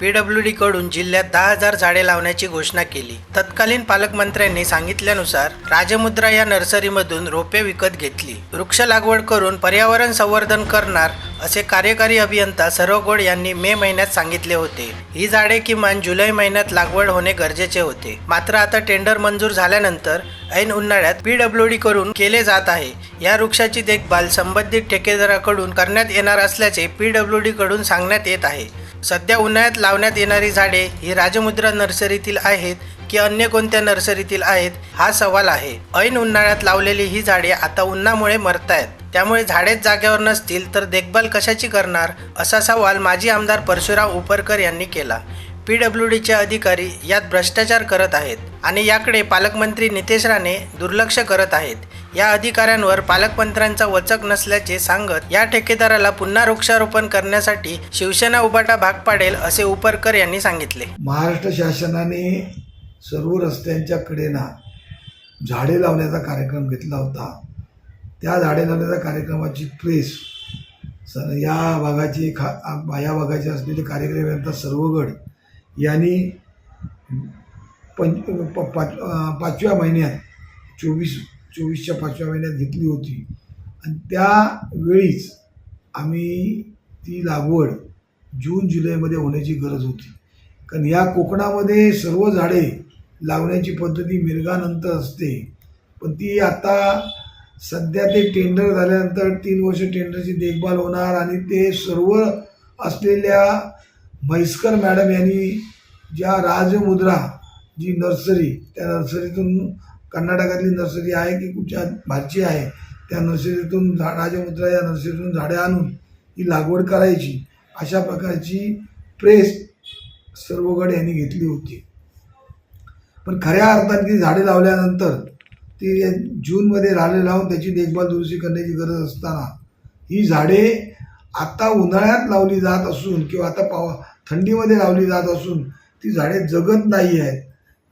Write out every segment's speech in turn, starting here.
PW D जिल्ह्यात दहा हजार झाडे लावण्याची घोषणा केली. तत्कालीन पालकमंत्र्यांनी सांगितल्यानुसार राजमुद्रा या नर्सरीमधून रोपे विकत घेतली. वृक्ष लागवड करून पर्यावरण संवर्धन करणार असे कार्यकारी अभियंता सरोगोड यांनी मे महिन्यात सांगितले होते. ही झाडे किमान जुलै महिन्यात लागवड होणे गरजेचे होते. मात्र आता टेंडर मंजूर झाल्यानंतर ऐन उन्हाळ्यात पीडब्ल्यू डी कडून केले जात आहे. या वृक्षाची देखभाल संबंधित ठेकेदाराकडून करण्यात येणार असल्याचे पीडब्ल्यू डी कडून सांगण्यात येत आहे. सध्या उन्हाळ्यात लावण्यात येणारी झाडे ही राजमुद्रा नर्सरीतील आहेत की अन्य कोणत्या नर्सरीतील आहेत हा सवाल आहे. ऐन उन्हाळ्यात लावलेली ही झाडे आता उन्हामुळे मरतायत. त्यामुळे झाडेच जागेवर नसतील तर देखभाल कशाची करणार असा सवाल माजी आमदार परशुराम उपरकर यांनी केला. पी डब्ल्यू डीचे अधिकारी यात भ्रष्टाचार करत आहेत आणि याकडे पालकमंत्री नितेश राणे दुर्लक्ष करत आहेत. या अधिकाऱ्यांवर पालकमंत्र्यांचा वचक नसल्याचे सांगत या ठेकेदाराला पुन्हा वृक्षारोपण करण्यासाठी शिवसेना उभाटा भाग पाडेल असे उपरकर यांनी सांगितले. महाराष्ट्र शासनाने सर्व रस्त्यांच्या कडेना झाडे लावण्याचा कार्यक्रम घेतला होता. त्या झाडे लावण्याच्या कार्यक्रमाची प्रेस सर या भागाची खा या भागाचे असलेले कार्यक्रम यांचा सर्वगड. यांनी पंच प- पाच पाचव्या महिन्यात चोवीस चोवीसच्या पाचव्या महिन्यात घेतली होती. आणि त्यावेळीच आम्ही ती लागवड जून जुलैमध्ये होण्याची गरज होती. कारण या कोकणामध्ये सर्व झाडे लावण्याची पद्धती मिरगानंतर असते. पण ती आता सध्या ते टेंडर झाल्यानंतर तीन वर्ष टेंडरची देखभाल होणार आणि ते सर्व असलेल्या म्हैसकर मॅडम यांनी ज्या राजमुद्रा जी नर्सरी त्या नर्सरीतून कर्नाटकातली नर्सरी आहे की कुठच्या भाची आहे त्या नर्सरीतून झा राजमुद्रा या नर्सरीतून झाडे आणून ही लागवड करायची अशा प्रकारची प्रेस सर्वगड यांनी घेतली होती. पण खऱ्या अर्थाने ती झाडे लावल्यानंतर ती जूनमध्ये झाडे लावून त्याची देखभाल दुरुस्ती करण्याची गरज असताना ही झाडे आता उन्हाळ्यात लावली जात असून किंवा आता पाव थंडीमध्ये लावली जात असून ती झाडे जगत नाही आहेत.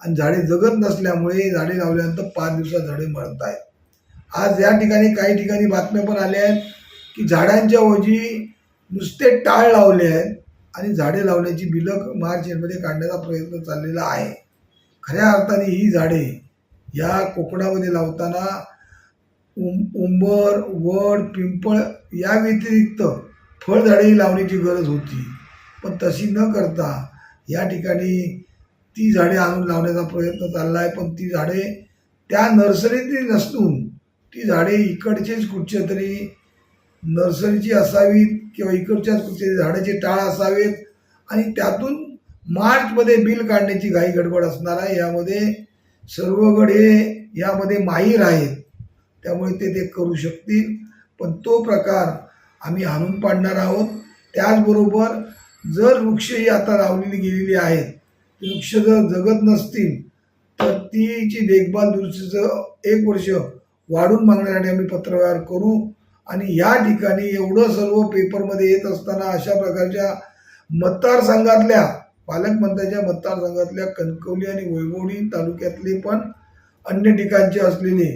आणि झाडे जगत नसल्यामुळे झाडे लावल्यानंतर पाच दिवसात झाडे मरत आहेत आज या ठिकाणी काही ठिकाणी बातम्या पण आल्या आहेत की झाडांच्या ऐवजी नुसते टाळ लावले आहेत आणि झाडे लावण्याची बिलं मार्च एंडमध्ये काढण्याचा प्रयत्न चाललेला आहे. खऱ्या अर्थाने ही झाडे या कोकणामध्ये लावताना उं उंबर वड पिंपळ या व्यतिरिक्त फळझाडेही लावण्याची गरज होती. पण तशी न करता या ठिकाणी ती झाडे आणून लावण्याचा प्रयत्न चालला आहे पण ती झाडे त्या नर्सरीतली नसून ती झाडे इकडचेच कुठच्या तरी नर्सरीची असावीत किंवा इकडच्याच कुठचे झाडाचे टाळ असावेत. आणि त्यातून मार्चमध्ये बिल काढण्याची घाई गडबड असणार आहे. यामध्ये सर्व गड हे यामध्ये माहीर आहेत. त्यामुळे ते ते करू शकतील. पण तो प्रकार आम्ही हाणून पाडणार आहोत. त्याचबरोबर जर वृक्षही आता लावलेली गेलेली आहेत ती वृक्ष जर जगत नसतील तर तीची देखभाल दुरुस्तीचं एक वर्ष वाढून मागण्यासाठी आम्ही पत्रव्यवहार करू. आणि या ठिकाणी एवढं सर्व पेपरमध्ये येत असताना अशा प्रकारच्या मतदारसंघातल्या पालकमंत्र्याच्या मतदारसंघातल्या कणकवली आणि वैभवडी तालुक्यातले पण अन्य ठिकाणचे असलेले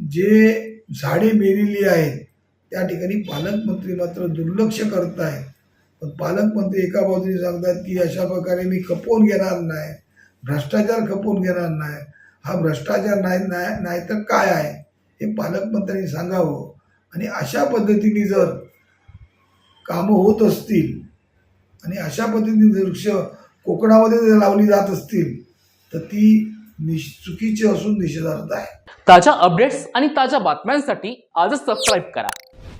जे झाडे मेलेली आहेत त्या ठिकाणी पालकमंत्री मात्र दुर्लक्ष करत आहेत. पण पालकमंत्री एका बाजूने सांगतात की अशा प्रकारे मी खपवून घेणार नाही भ्रष्टाचार खपवून घेणार नाही. हा भ्रष्टाचार नाही नाही नाही तर काय आहे? हे पालकमंत्र्यांनी सांगावं. आणि अशा पद्धतीने जर कामं होत असतील आणि अशा पद्धतीने वृक्ष कोकणामध्ये जर लावली जात असतील तर ती निश चुकीची असून निषेधार्थ आहे. ताज्या अपडेट्स आणि ताज्या बातम्यांसाठी आजच सबस्क्राईब करा.